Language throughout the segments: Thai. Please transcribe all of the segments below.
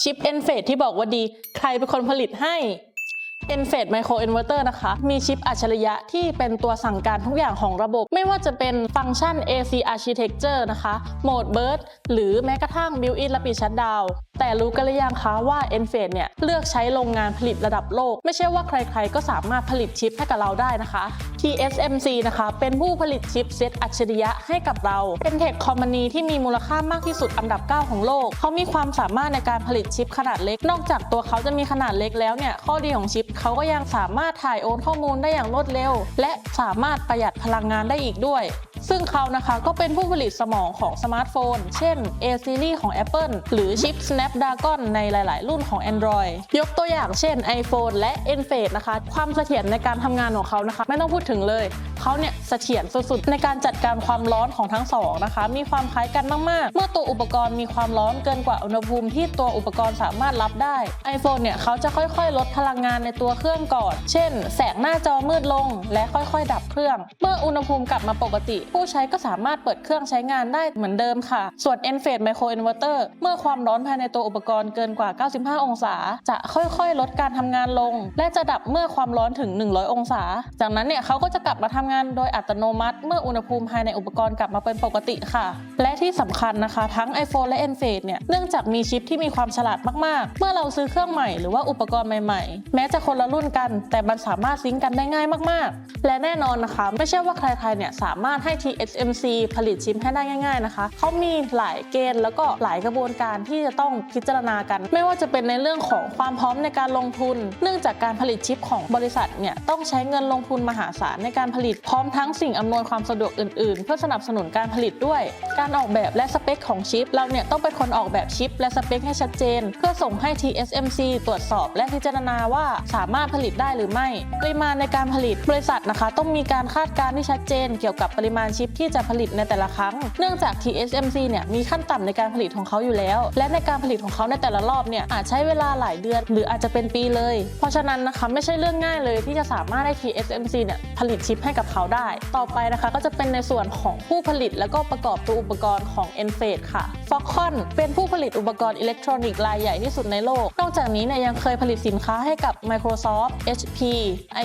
ชิป n f a d ที่บอกว่าดี ใครเป็นคนผลิตให้ n f a d Micro Inverter นะคะ มีชิปอัจฉริยะที่เป็นตัวสั่งการทุกอย่างของระบบ ไม่ว่าจะเป็นฟังก์ชัน AC Architecture นะคะ โหมด Burst หรือแม้กระทั่ง Built-in Rapid Shutdown แต่รู้กันหรือยังคะว่า n f a d เนี่ยเลือกใช้โรงงานผลิตระดับโลก ไม่ใช่ว่าใครๆ ก็สามารถผลิตชิปให้กับเราได้นะคะ TSMC นะคะ เป็นผู้ผลิตชิปเซตอัจฉริยะให้กับเรา เป็นเทคคอมพานีที่มีมูลค่ามากที่สุดอันดับ 9 ของโลก เขามีความสามารถในการผลิตชิปขนาดเล็ก นอกจากตัวเขาจะมีขนาดเล็กแล้วเนี่ย ข้อดีของชิปเขาก็ยังสามารถถ่ายโอนข้อมูลได้อย่างรวดเร็ว และสามารถประหยัดพลังงานได้อีกด้วย ซึ่งเขานะคะก็เป็นผู้ผลิตสมองของสมาร์ทโฟน เช่น A series ของ Apple หรือชิป Snapdragon ในหลาย ๆ รุ่นของ Android ยกตัวอย่างเช่น iPhone และ e n f a d นะคะ ความเสถียรในการทำงานของเขานะคะ ไม่ต้องพูดถึงเลย เขาเนี่ยเสถียรสุด ๆ ในการจัดการความร้อนของทั้งสองนะคะ มีความคล้ายกันมาก ๆ เมื่อตัวอุปกรณ์มีความร้อนเกินกว่าอุณหภูมิที่ตัวอุปกรณ์สามารถรับได้ iPhone เนี่ยเขาจะค่อยๆ ลดพลังงานในตัวเครื่องก่อน เช่น แสงหน้าจอมืดลง และค่อยๆ ดับเครื่อง เมื่ออุณหภูมิกลับมาปกติผู้ใช้ก็สามารถเปิดเครื่องใช้งานได้เหมือนเดิมค่ะ ส่วน e n f a d Micro Inverter เมื่อความร้อนภายในตัวอุปกรณ์เกินกว่า 95 องศา จะค่อยๆ ลดการทำงานลง และจะดับเมื่อความร้อนถึง 100 องศา จากนั้นเนี่ยเขาก็จะกลับมาทำงานโดยอัตโนมัติ เมื่ออุณหภูมิภายในอุปกรณ์กลับมาเป็นปกติค่ะ และที่สำคัญนะคะ ทั้ง iPhone และ e n f a d เนี่ยเนื่องจากมีชิปที่มีความฉลาดมากๆ เมื่อเราซื้อเครื่องใหม่หรือว่าอุปกรณ์ใหม่ๆ แม้จะคนละรุ่นกัน แต่มันสามารถซิงก์กันได้ง่ายมากๆ และแน่นอนนะคะ ไม่ใช่ว่าใครๆเนี่ยสามารถให้ TSMC ผลิตชิปให้ได้ง่ายๆนะคะเขามีหลายเกณฑ์แล้วก็หลายกระบวนการที่จะต้องพิจารณากัน ไม่ว่าจะเป็นในเรื่องของความพร้อมในการลงทุน เนื่องจากการผลิตชิปของบริษัทเนี่ยต้องใช้เงินลงทุนมหาศาลในการผลิตพร้อมทั้งสิ่งอำนวยความสะดวกอื่นๆ เพื่อสนับสนุนการผลิตด้วย การออกแบบและสเปคของชิป เราเนี่ยต้องเป็นคนออกแบบชิป และสเปคให้ชัดเจน เพื่อส่งให้ TSMC ตรวจสอบ และพิจารณาว่าสามารถผลิตได้หรือไม่ ปริมาณในการผลิตบริษัทนะคะ ต้องมีการคาดการณ์ที่ชัดเจน เกี่ยวกับปริมาณชิปที่จะผลิตในแต่ละครั้ง เนื่องจาก TSMC เนี่ยมีขั้นต่ำในการผลิตของเขาอยู่แล้ว และในการผลิตของเขาในแต่ละรอบเนี่ยอาจใช้เวลาหลายเดือน หรืออาจจะเป็นปีเลย เพราะฉะนั้นนะคะไม่ใช่เรื่องง่ายเลยที่จะสามารถให้ TSMC เนี่ยผลิตชิปให้กับเขาได้ ต่อไปนะคะก็จะเป็นในส่วนของผู้ผลิตและก็ประกอบตัวอุปกรณ์ของ e n f a d ค่ะ Foxconn เป็นผู้ผลิตอุปกรณ์อิเล็กทรอนิกส์รายใหญ่ที่สุดในโลก นอกจากนี้เนี่ยยังเคยผลิตสินค้าให้กับ Microsoft HP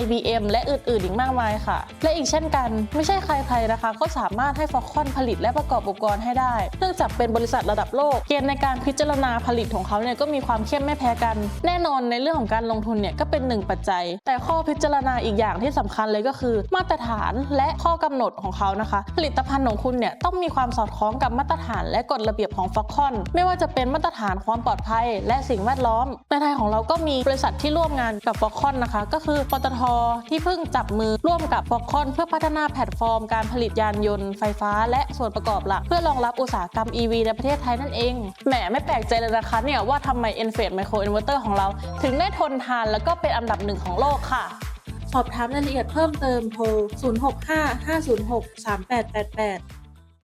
IBM และอื่นๆ อีกมากมายค่ะ และอีกเช่นกัน ไม่ใช่ใครๆนะคะก็สามารถให้ Foxconn ผลิตและประกอบอุปกรณ์ให้ได้ เนื่องจากเป็นบริษัทระดับโลก เกณฑ์ในการพิจารณาผลิตของเขาเนี่ยก็มีความเข้มไม่แพ้กัน แน่นอนในเรื่องของการลงทุนเนี่ยก็เป็นหนึ่งปัจจัย แต่ข้อพิจารณาอีกอย่างที่สำคัญเลยก็คือ มาตรฐานและข้อกำหนดของเขานะคะ ผลิตภัณฑ์ของคุณเนี่ยต้องมีความสอดคล้องกับมาตรฐาน และกฎระเบียบของ Foxconn ไม่ว่าจะเป็นมาตรฐานความปลอดภัย และสิ่งแวดล้อม ในไทยของเราก็มีบริษัทที่ร่วมงานกับ Foxconn นะคะ ก็คือปตทที่เพิ่งจับมือร่วมกับ Foxconn เพื่อพัฒนาแพลตฟอร์มการผลิตยานยนต์ไฟฟ้าและส่วนประกอบหลัก เพื่อรองรับอุตสาหกรรม EV ในประเทศไทยนั่นเอง แหมไม่แปลกใจเลยนะคะเนี่ยว่าทำไม e n f a d Micro Inverter ของเรา ถึงได้ทนทานแล้วก็เป็นอันดับหนึ่งของโลกค่ะสอบถามรายละเอียดเพิ่มเติมโทร 065 506 3888